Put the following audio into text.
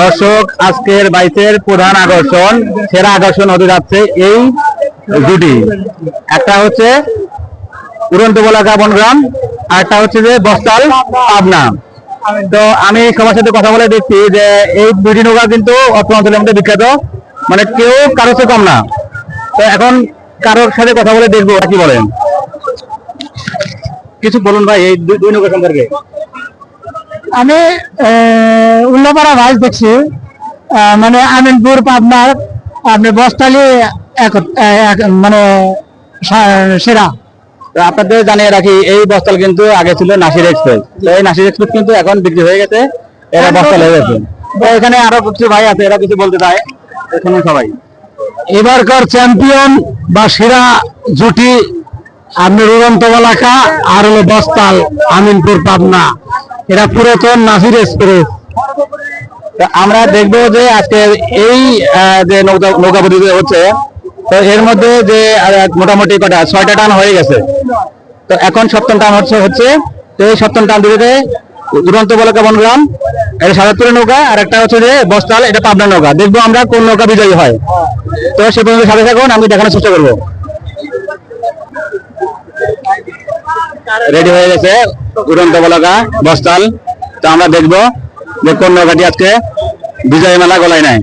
দর্শক, আজকের বাইশের প্রধান আকর্ষণ, সেরা আকর্ষণ হতে যাচ্ছে এই দুটি একটা হচ্ছে উড়ন্ত বলাকা বনগ্রাম, আর একটা হচ্ছে যে বস্তাল পাবনা। তো আমি সবার সাথে কথা বলে দেখছি যে এই দুটি নৌকা কিন্তু অত্র মধ্যে বিখ্যাত। মানে কেউ কারও চেয়ে কম না। তো এখন কারোর সাথে কথা বলে দেখব কি বলেন? কিছু বলুন ভাই, এই দুই নৌকা সম্পর্কে। আমি উল্লাপাড়া ভাইস দেখছি। মানে আমিনপুর পাবনার আপনি বস্তালি মানে সেরা। আপনাদের জানিয়ে রাখি এই বস্তাল কিন্তু আগে ছিল নাসির এক্সপ্রেস। তো এই নাসির এক্সপ্রেস কিন্তু এখন বিক্রি হয়ে গেছে। এরা বস্তাল হয়ে গেছে তো এখানে আরও কিছু ভাই আছে এরা কিছু বলতে চায়। এখানে সবাই। এবারকার চ্যাম্পিয়ন বা সেরা জুটি আপনি উড়ন্ত এলাকা আর হলো বস্তাল আমিনপুর পাবনা। এরা পুরাতন নাসির তো আমরা দেখব যে আজকে এই যে নৌকা নৌকা প্রতিযোগিতা হচ্ছে, তো এর মধ্যে যে মোটামুটি কটা, ছয়টা টান হয়ে গেছে। তো এখন সপ্তম টান হচ্ছে হচ্ছে তো এই সপ্তম টান দিতে উড়ন্ত বলকা বনগ্রাম এটা সাতাত্তরের নৌকা, আর একটা হচ্ছে যে বস্তাল, এটা পাবনা নৌকা। দেখব আমরা কোন নৌকা বিজয়ী হয়। তো সে পর্যন্ত সাথে থাকুন, আমি দেখানোর চেষ্টা করব। রেডি হয়ে গেছে। উড়ন্ত বলকা বস্তাল। তো আমরা দেখব যে কোন নৌকাটি আজকে বিজয় মেলা গলায় নাই।